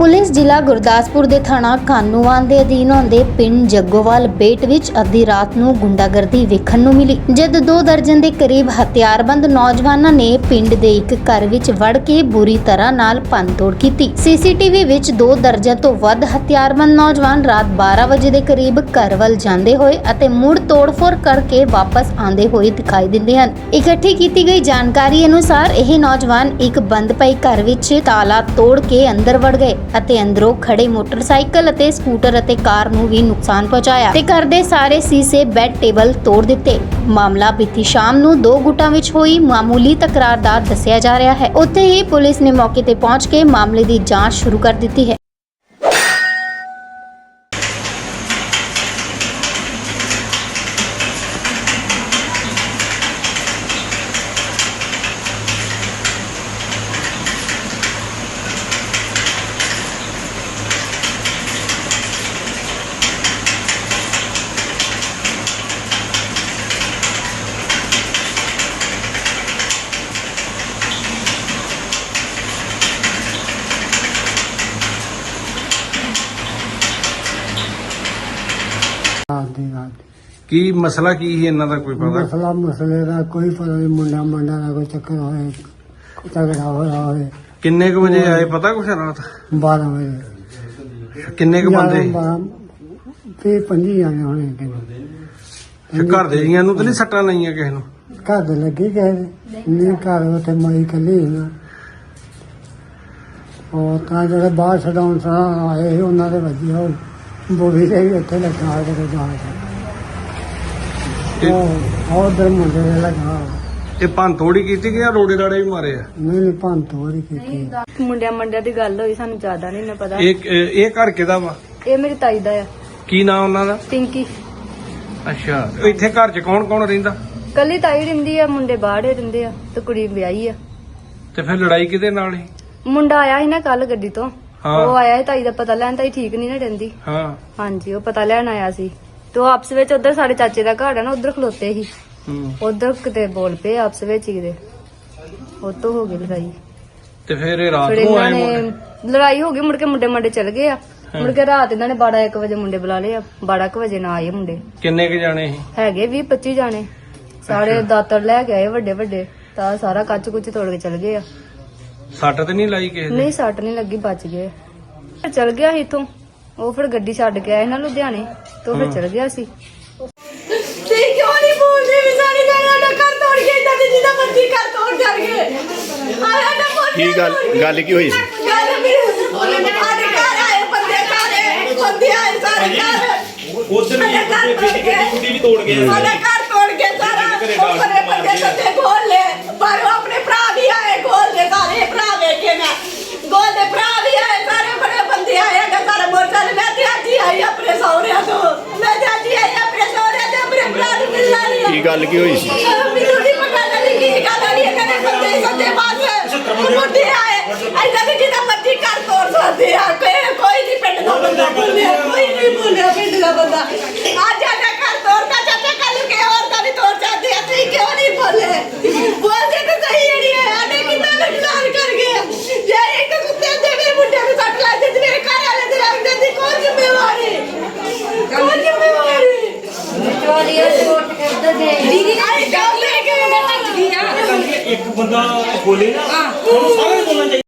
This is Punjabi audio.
ਪੁਲਿਸ ਜ਼ਿਲ੍ਹਾ ਗੁਰਦਾਸਪੁਰ ਦੇ ਥਾਣਾ ਖਾਨੂਵਾਨ ਦੇ ਅਧੀਨ ਆਉਂਦੇ ਪਿੰਡ ਜੱਗੋਵਾਲ ਬੇਟ ਵਿੱਚ ਅੱਧੀ ਰਾਤ ਨੂੰ ਗੁੰਡਾਗਰਦੀ ਵੇਖਣ ਨੂੰ ਮਿਲੀ। ਜਦ ਦੋ ਦਰਜਨ ਦੇ ਕਰੀਬ ਹਥਿਆਰਬੰਦ ਨੌਜਵਾਨਾਂ ਨੇ ਪਿੰਡ ਦੇ ਇੱਕ ਘਰ ਵਿੱਚ ਵੜ ਕੇ ਬੁਰੀ ਤਰ੍ਹਾਂ ਨਾਲ ਭੰਨਤੋੜ ਕੀਤੀ। ਸੀਸੀਟੀਵੀ ਵਿੱਚ ਦੋ ਦਰਜਨ ਤੋਂ ਵੱਧ ਹਥਿਆਰਬੰਦ ਨੌਜਵਾਨ ਰਾਤ 12 ਵਜੇ ਦੇ ਕਰੀਬ ਘਰ ਵੱਲ ਜਾਂਦੇ ਹੋਏ ਅਤੇ ਮੁੜ ਤੋੜਫੋੜ ਕਰਕੇ ਵਾਪਸ ਆਉਂਦੇ ਹੋਏ ਦਿਖਾਈ ਦਿੰਦੇ ਹਨ। ਇਕੱਠੀ ਕੀਤੀ ਗਈ ਜਾਣਕਾਰੀ ਅਨੁਸਾਰ ਇਹ ਨੌਜਵਾਨ ਇੱਕ ਬੰਦ ਪਈ ਘਰ ਵਿੱਚ ਤਾਲਾ ਤੋੜ ਕੇ ਅੰਦਰ ਵੜ ਗਏ। ਅਤੇ ਅੰਦਰੋਂ ਖੜੇ ਮੋਟਰਸਾਈਕਲ ਅਤੇ ਸਕੂਟਰ ਅਤੇ ਕਾਰ ਨੂੰ ਵੀ ਨੁਕਸਾਨ ਪਹੁੰਚਾਇਆ। ਤੇ ਘਰ ਦੇ ਸਾਰੇ ਸੀਸੇ, ਬੈੱਡ, ਟੇਬਲ ਤੋੜ ਦਿੱਤੇ। ਮਾਮਲਾ ਬੀਤੀ ਸ਼ਾਮ ਨੂੰ ਦੋ ਗੁੱਟਾਂ ਵਿੱਚ ਹੋਈ ਮਾਮੂਲੀ ਤਕਰਾਰ ਦਾ ਦੱਸਿਆ ਜਾ ਰਿਹਾ ਹੈ। ਉੱਥੇ ਹੀ ਪੁਲਿਸ ਨੇ ਮੌਕੇ ਤੇ ਪਹੁੰਚ ਕੇ ਮਾਮਲੇ ਦੀ ਜਾਂਚ ਸ਼ੁਰੂ ਕਰ ਦਿੱਤੀ ਹੈ ਰਾਤ ਦੀ ਰਾਤ ਕੀ ਮਸਲਾ ਕੀ ਸੀ ਇਹਨਾਂ ਦਾ ਕੋਈ ਪਤਾ? ਮਸਲਾ ਮਸਲੇ ਦਾ ਕੋਈ ਪਤਾ ਨਹੀਂ ਮੁੰਡਾ ਮੰਡਾ ਦਾ ਕੋਈ ਚੱਕਰ ਹੋਏ ਤਗੜਾ ਹੋਇਆ ਹੋਵੇ। ਕਿੰਨੇ ਕੁ ਵਜੇ ਆਏ ਪਤਾ ਕੁਛ ਰਾਤ? 12 ਵਜੇ। ਕਿੰਨੇ ਕੁ ਬੰਦੇ? ਤੇ ਪੰਜੀ ਜਾਣੇ ਹੋਣੇ ਕਿੰਨੇ ਤੇ ਘਰ ਦੇ ਜੀਆਂ ਨੂੰ ਤਾਂ ਨਹੀਂ ਸੱਟਾਂ ਲਾਈਆਂ ਕਿਸੇ ਨੂੰ? ਘਰ ਦੇ ਲੱਗੇ ਗਏ ਨਹੀਂ ਘਰ ਉੱਤੇ ਮਾਈ ਕੱਲੀ ਨਾ। ਉਹ ਤਾਂ ਜਿਹੜੇ ਬਾਹਰ ਛਡਾਉਣ ਸਾਂ ਆਏ ਸੀ, ਉਹਨਾਂ ਦੇ ਵੱਜੀ ਹੋ ਬੋਲੀ ਦੇ ਵੀ ਉੱਥੇ ਲੱਗਾ ਕੇ ਜਾ ਇਹ- ਉਹ ਉਧਰ ਮੁੰਡੇ ਦੇ ਲੱਗਾ। ਇਹ ਭੰਨ ਤੋੜੀ ਕੀਤੀ ਕਿ ਰੋੜੇ ਰਾੜੇ ਵੀ ਮਾਰੇ ਆ? ਨਹੀਂ ਨਹੀਂ ਭੰਨ ਤੋੜੀ ਕੀਤੀ। ਮੁੰਡਿਆਂ ਮੰਡਿਆਂ ਦੀ ਗੱਲ ਹੋਈ ਸਾਨੂੰ ਜ਼ਿਆਦਾ ਨਹੀਂ ਨਾ ਪਤਾ। ਇਹ ਇਹ ਘਰ ਕਿਹਦਾ ਵਾ? ਇਹ ਮੇਰੀ ਤਾਈ ਦਾ ਆ। ਕੀ ਨਾਂ ਉਹਨਾਂ ਦਾ? ਪਿੰਕੀ। ਅੱਛਾ ਇੱਥੇ ਘਰ 'ਚ ਕੌਣ ਕੌਣ ਰਹਿੰਦਾ? ਕੱਲੀ ਤਾਈ ਰਹਿੰਦੀ ਆ ਮੁੰਡੇ ਬਾਹਰੇ ਰਹਿੰਦੇ ਆ ਤੇ ਕੁੜੀ ਵਿਆਹੀ ਆ। ਤੇ ਫਿਰ ਲੜਾਈ ਕਿਹਦੇ ਨਾਲ ਸੀ? ਮੁੰਡਾ ਆਇਆ ਸੀ ਨਾ ਕੱਲ ਗੱਡੀ ਤੋਂ। ਹਾਂ। ਉਹ ਆਇਆ ਸੀ ਤਾਈ ਦਾ ਪਤਾ ਲੈਣ ਤਾਈ ਠੀਕ ਨਹੀਂ ਨਾ ਰਹਿੰਦੀ। ਹਾਂ। ਹਾਂਜੀ ਉਹ ਪਤਾ ਲੈਣ ਆਇਆ ਸੀ। ਤੇ ਉਹ ਆਪਸ ਵਿੱਚ ਉਧਰ ਸਾਡੇ ਚਾਚੇ ਦਾ ਘਰ ਆ ਨਾ ਉਧਰ ਖਲੋਤੇ ਸੀ। ਹੂੰ। ਉਧਰ ਕਿਤੇ ਬੋਲ ਪਏ ਆਪਸ ਵਿੱਚ ਹੀ ਕਿਤੇ। ਉਹ ਤੋਂ ਹੋ ਗਈ ਲੜਾਈ। ਤੇ ਫਿਰ ਇਹ ਰਾਤ ਫਿਰ ਨੂੰ ਇਹਨਾਂ ਆਏ ਨੇ ਮੁੰਡੇ? ਲੜਾਈ ਹੋ ਗਈ ਮੁੜ ਕੇ ਮੁੰਡੇ ਮੰਡੇ ਚਲ ਗਏ ਆ। ਮੁੜ ਕੇ ਰਾਤ ਇਹਨਾਂ ਨੇ 12 1 ਵਜੇ ਮੁੰਡੇ ਬੁਲਾ ਲਏ ਆ। 12 1 ਵਜੇ ਨਾ ਆਏ ਮੁੰਡੇ। ਕਿੰਨੇ ਕੁ ਜਾਣੇ ਸੀ? ਹੈਗੇ 20 25 ਜਾਣੇ। ਸਾਰੇ ਦਾਤਰ ਲੈ ਕੇ ਆਏ ਵੱਡੇ ਵੱਡੇ ਤਾਂ ਸਾਰਾ ਕੱਚ ਕੁੱਚ ਤੋੜ ਕੇ ਚਲ ਗਏ ਆ। ਸੱਟ ਤੇ ਨਹੀਂ ਲਾਈ ਕਿਸੇ ਦੇ? ਨਹੀਂ ਸੱਟ ਨਹੀਂ ਲੱਗੀ ਬਚ ਗਏ। ਚਲ ਗਿਆ ਸੀ ਇਥੋਂ। ਉਹ ਫਿਰ ਗੱਡੀ ਛੱਡ ਕੇ ਆਏ ਨਾ ਲੁਧਿਆਣੇ ਤੋਂ ਫਿਰ। ਚਲ ਗਿਆ ਸੀ। ਤੇ ਕਿਉਂ ਨਹੀਂ ਬੋਲਦੇ? ਵੀ ਸਾਡੀ ਜਗ੍ਹਾ ਦਾ ਘਰ ਤੋੜ ਕੇ ਇਦਾਂ ਦੀ ਜਿਹਦਾ ਮਰਜ਼ੀ ਘਰ ਤੋੜ ਜਾਣਗੇ। ਆਇਆ ਨਾ ਬੋਲ ਕੀ ਗੱਲ ਗੱਲ ਕੀ ਹੋਈ? ਸੀ ਗੱਲ ਵੀ ਸਾਡੇ ਘਰ ਆਏ ਬੰਦੇ ਸਾਰੇ ਬੰਦੇ ਆਏ ਸਾਰੇ ਘਰ। ਉਧਰ ਸਾਡੇ ਘਰ ਤੋੜ ਕੇ ਵੀ ਤੋੜ ਗਏ ਸਾਡਾ ਘਰ ਤੋੜ ਕੇ ਸਾਰਾ ਉਹ ਬੜੇ ਬੰਦੇ ਸੱਤੇ ਖੋਲ ਲੈ ਪਰ ਉਹ ਆਪਣੇ ਭਰਾ ਵੀ ਆਏ ਖੋਲ ਦੇ ਸਾਰੇ ਭਰਾ ਵੇਖੇ ਮੈਂ ਗੋਲ ਦੇ ਭਰਾ ਵੀ ਆਏ ਸਾਰੇ ਬੜੇ ਬੰਦੇ ਆਏ ਹੈਗਾ ਸਾਰਾ ਮੋਟਰ ਮੈਂ ਤੇ ਅੱਜ ਹੀ ਆਈ ਆਪਣੇ ਸਹੁਰਿਆਂ ਤੋਂ ਮੈਂ ਤੇ ਅੱਜ ਹੀ ਆਈ ਆਪਣੇ ਸਹੁਰਿਆਂ ਤੇ ਆਪਣੇ ਭਰਾ ਨੂੰ ਮਿਲਣਾ ਨਹੀਂ ਕੀ ਗੱਲ ਕੀ ਹੋਈ ਸੀ? ਮੈਨੂੰ ਨਹੀਂ ਪਤਾ ਲੱਗੀ ਕੀ ਗੱਲ ਆ ਰਹੀ ਹੈ ਕਹਿੰਦੇ ਬੰਦੇ ਸੱਤੇ ਬਾਅਦ ਮੁੰਡੇ ਆਏ ਐਦਾਂ ਦੇ ਜਿਹਦਾ ਮਰਜ਼ੀ ਘਰ ਤੋੜ ਸਕਦੇ ਆ ਕੋਈ ਕੋਈ ਨਹੀਂ ਪਿੰਡ ਦਾ ਬੰਦਾ ਬੋਲਿਆ ਕੋਈ ਨਹੀਂ ਬੋਲਿਆ ਪਿੰਡ ਦਾ ਬੰਦਾ ਅੱਜ ਆਡਾ ਘਰ ਤੋੜਦਾ ਚਾਚਾ ਕੱਲ ਨੂੰ ਕੇ ਹੋਰ ਦਾ ਵੀ ਤੋੜ ਸਕਦੇ ਆ ਤੁਸੀਂ ਕਿਉਂ ਨਹੀਂ ਬੋਲੇ ਬੋਲਦੇ ਤਾਂ ਸਹੀ ਜਿਹੜੀ ਹੈ ਆਡੇ ਕਿੰਨਾ ਨੁਕਸਾਨ ਕਰ ਗਏ ਜੇ ਇੱਕ ਕੁੱਤੇ ਦੇ ਮੇਰੇ ਮੁੰਡੇ ਨੂੰ ਸੱਟ ਲੱਗ ਜਾਂਦੀ ਮੇਰੇ ਘਰ ਵਾਲੇ ਦੇ ਲੱਗ ਜਾਂਦੀ ਕੌਣ ਜ਼ਿੰਮੇਵਾਰੀ ਕੌਣ ਜ਼ਿੰਮੇਵਾਰੀ ਦੀਦੀ ਲੈ ਕੇ ਇੱਕ ਬੰਦਾ ਬੋਲੇ ਨਾ ਉਹਨੂੰ ਸਾਰੇ ਬੋਲਣਾ ਚਾਹੀਦਾ।